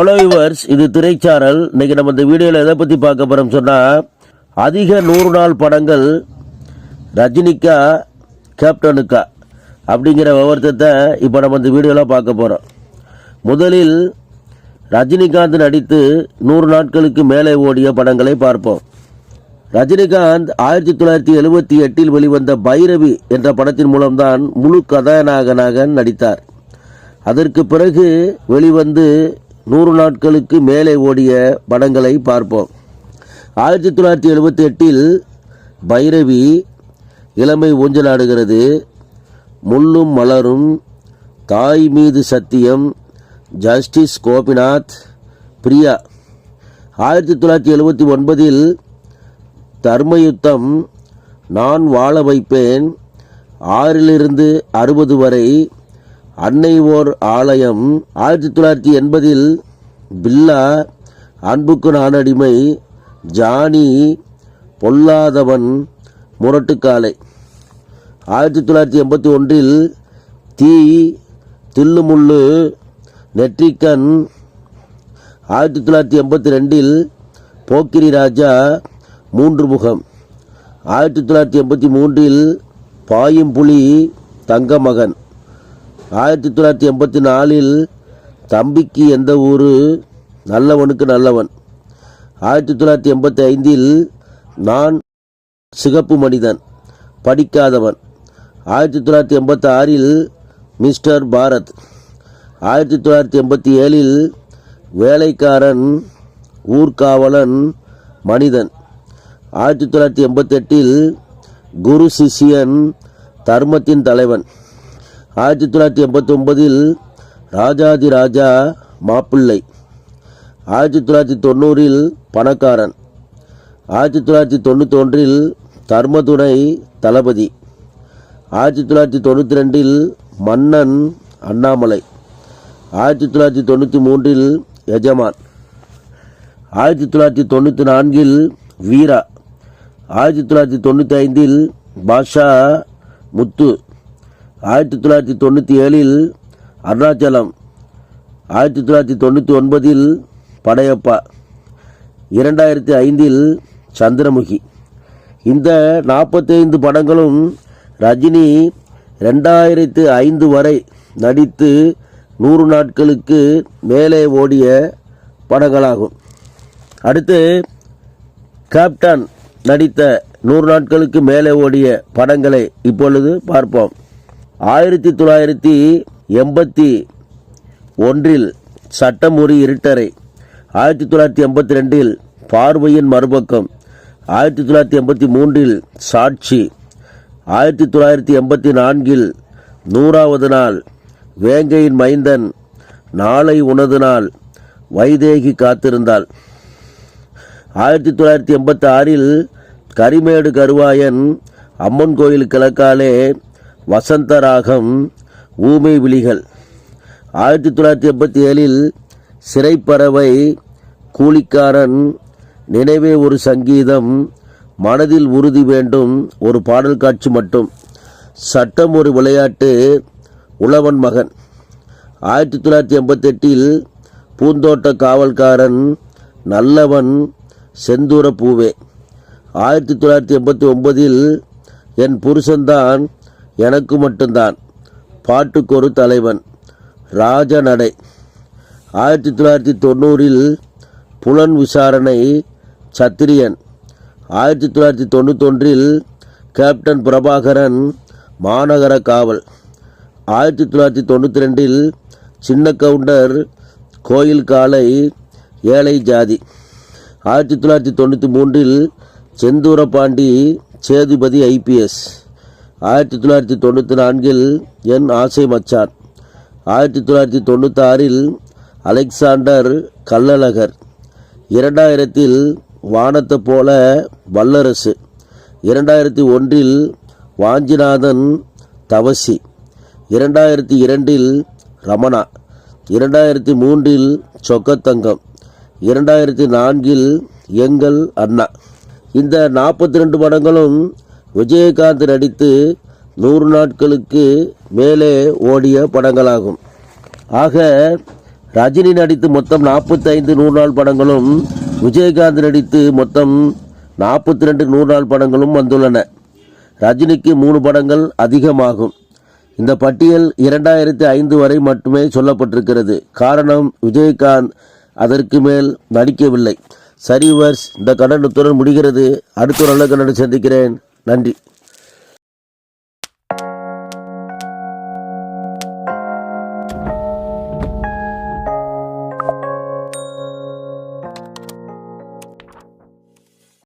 Hello yours இது திரைச்சாரல் இன்னைக்கு நம்ம இந்த வீடியோவில் எதை பற்றி பார்க்க போகிறோம் சொன்னால் அதிக நூறு நாள் படங்கள் ரஜினிக்கா கேப்டனுக்கா அப்படிங்கிற விவரத்தை இப்போ நம்ம இந்த வீடியோவில் பார்க்க போகிறோம் முதலில் ரஜினிகாந்த் நடித்து நூறு நாட்களுக்கு மேலே ஓடிய படங்களை பார்ப்போம். ரஜினிகாந்த் ஆயிரத்தி தொள்ளாயிரத்தி எழுபத்தி எட்டில் வெளிவந்த பைரவி என்ற படத்தின் மூலம்தான் முழு கதாநாயகனாக நடித்தார். அதற்கு பிறகு வெளிவந்து நூறு நாட்களுக்கு மேலே ஓடிய படங்களை பார்ப்போம். ஆயிரத்தி தொள்ளாயிரத்தி எழுபத்தி எட்டில் பைரவி இளமை ஊஞ்சலாடுகிறது. முள்ளும் மலரும் தாய் மீது சத்தியம் ஜஸ்டிஸ் கோபிநாத் பிரியா. ஆயிரத்தி தொள்ளாயிரத்தி எழுபத்தி ஒன்பதில் தர்மயுத்தம் நான் வாழ வைப்பேன் ஆறிலிருந்து அறுபது வரை அன்னை ஓர் ஆலயம் ஆயிரத்தி தொள்ளாயிரத்தி எண்பதில் பில்லா அன்புக்கு நான் அடிமை ஜானி பொல்லாதவன் முரட்டுக்காலை. ஆயிரத்தி தொள்ளாயிரத்தி எண்பத்தி ஒன்றில் தீ தில்லுமுள்ளு நெற்றிக்கண். ஆயிரத்தி தொள்ளாயிரத்தி எண்பத்தி ரெண்டில் போக்கிரி ராஜா மூன்று முகம் ஆயிரத்தி தொள்ளாயிரத்தி எண்பத்தி மூன்றில் பாயும் புலி தங்கமகன். ஆயிரத்தி தொள்ளாயிரத்தி எண்பத்தி நாலில் தம்பிக்கு எந்த ஊர்? நல்லவனுக்கு நல்லவன். ஆயிரத்தி தொள்ளாயிரத்தி எண்பத்தி ஐந்தில் நான் சிகப்பு மனிதன் படிக்காதவன். ஆயிரத்தி தொள்ளாயிரத்தி எண்பத்தி ஆறில் மிஸ்டர் பாரத். ஆயிரத்தி தொள்ளாயிரத்தி எண்பத்தி ஏழில் வேலைக்காரன் ஊர்காவலன் மனிதன். ஆயிரத்தி தொள்ளாயிரத்தி எண்பத்தெட்டில் குரு சிஷியன் தர்மத்தின் தலைவன். ஆயிரத்தி தொள்ளாயிரத்தி எண்பத்தி ஒன்பதில் ராஜாதி ராஜா மாப்பிள்ளை. ஆயிரத்தி தொள்ளாயிரத்தி தொண்ணூறில் பணக்காரன். ஆயிரத்தி தொள்ளாயிரத்தி தொண்ணூற்றி ஒன்றில் தர்மதுணை தளபதி. ஆயிரத்தி தொள்ளாயிரத்தி தொண்ணூற்றி ரெண்டில் மன்னன் அண்ணாமலை. ஆயிரத்தி தொள்ளாயிரத்தி தொண்ணூற்றி மூன்றில் எஜமான். ஆயிரத்தி தொள்ளாயிரத்தி தொண்ணூற்றி நான்கில் வீரா. ஆயிரத்தி தொள்ளாயிரத்தி தொண்ணூற்றி ஐந்தில் பாஷா முத்து. ஆயிரத்தி தொள்ளாயிரத்தி தொண்ணூற்றி ஏழில் அருணாச்சலம் ஆயிரத்தி தொள்ளாயிரத்தி தொண்ணூற்றி ஒன்பதில் படையப்பா இரண்டாயிரத்தி ஐந்தில் சந்திரமுகி. இந்த நாற்பத்தைந்து படங்களும் ரஜினி ரெண்டாயிரத்து ஐந்து வரை நடித்து நூறு நாட்களுக்கு மேலே ஓடிய படங்களாகும். அடுத்து கேப்டன் நடித்த நூறு நாட்களுக்கு மேலே ஓடிய படங்களை இப்பொழுது பார்ப்போம். ஆயிரத்தி தொள்ளாயிரத்தி எண்பத்தி ஒன்றில் சட்டம் ஒரு இருட்டரை ஆயிரத்தி தொள்ளாயிரத்தி எண்பத்தி ரெண்டில் பார்வையின் மறுபக்கம் ஆயிரத்தி தொள்ளாயிரத்தி எண்பத்தி மூன்றில் சாட்சி ஆயிரத்தி தொள்ளாயிரத்தி எண்பத்தி நான்கில் நூறாவது நாள் வேங்கையின் மைந்தன் நாளை உனது நாள் வைதேகி காத்திருந்தாள். ஆயிரத்தி தொள்ளாயிரத்தி எண்பத்தி ஆறில் கரிமேடு கருவாயன் அம்மன் கோயில் கிழக்காலே வசந்த ராகம் ஊமை விழிகள். ஆயிரத்தி தொள்ளாயிரத்தி எண்பத்தி ஏழில் சிறைப்பறவை கூலிக்காரன் நினைவே ஒரு சங்கீதம் மனதில் உறுதி வேண்டும் ஒரு பாடல் காட்சி மட்டும். சட்டம் ஒரு விளையாட்டு உழவன் மகன். ஆயிரத்தி தொள்ளாயிரத்தி எண்பத்தெட்டில் பூந்தோட்ட காவல்காரன் நல்லவன் செந்தூர பூவே. ஆயிரத்தி தொள்ளாயிரத்தி எண்பத்தி ஒன்பதில் என் புருஷன்தான் எனக்கு மட்டும்தான். பாட்டுக்கொரு தலைவன் ராஜநடை. ஆயிரத்தி தொள்ளாயிரத்தி தொண்ணூறில் புலன் விசாரணை சத்திரியன். ஆயிரத்தி தொள்ளாயிரத்தி தொண்ணூத்தொன்றில் கேப்டன் பிரபாகரன் மாநகர காவல். ஆயிரத்தி தொள்ளாயிரத்தி தொண்ணூற்றி ரெண்டில் சின்ன கவுண்டர் கோயில் காலை ஏழை ஜாதி. ஆயிரத்தி தொள்ளாயிரத்தி தொண்ணூற்றி மூன்றில் செந்தூரபாண்டி சேதுபதி ஐபிஎஸ் ஆயிரத்தி தொள்ளாயிரத்தி தொண்ணூற்றி நான்கில் என் ஆசை மச்சான். ஆயிரத்தி தொள்ளாயிரத்தி தொண்ணூத்தாறில் அலெக்சாண்டர் கல்லழகர் இரண்டாயிரத்தில் வானத்தை போல வல்லரசு. இரண்டாயிரத்தி ஒன்றில் வாஞ்சிநாதன் தவசி. இரண்டாயிரத்தி இரண்டில் ரமணா. இரண்டாயிரத்தி மூன்றில் சொக்கத்தங்கம். இரண்டாயிரத்தி நான்கில் எங்கள் அண்ணா. இந்த நாற்பத்தி ரெண்டு படங்களும் விஜயகாந்த் நடித்து நூறு நாட்களுக்கு மேலே ஓடிய படங்களாகும். ஆக ரஜினி நடித்து மொத்தம் நாற்பத்தைந்து நூறு நாள் படங்களும் விஜயகாந்த் நடித்து மொத்தம் நாற்பத்தி ரெண்டு நூறு நாள் படங்களும் வந்துள்ளன. ரஜினிக்கு மூணு படங்கள் அதிகமாகும். இந்த பட்டியல் இரண்டாயிரத்தி ஐந்து வரை மட்டுமே சொல்லப்பட்டிருக்கிறது. காரணம் விஜயகாந்த் அதற்கு மேல் நடிக்கவில்லை. சரி வர்ஸ் இந்த கண்டனத்துடன் முடிகிறது. அடுத்த நல்ல கண்டனம் சந்திக்கிறேன். நன்றி.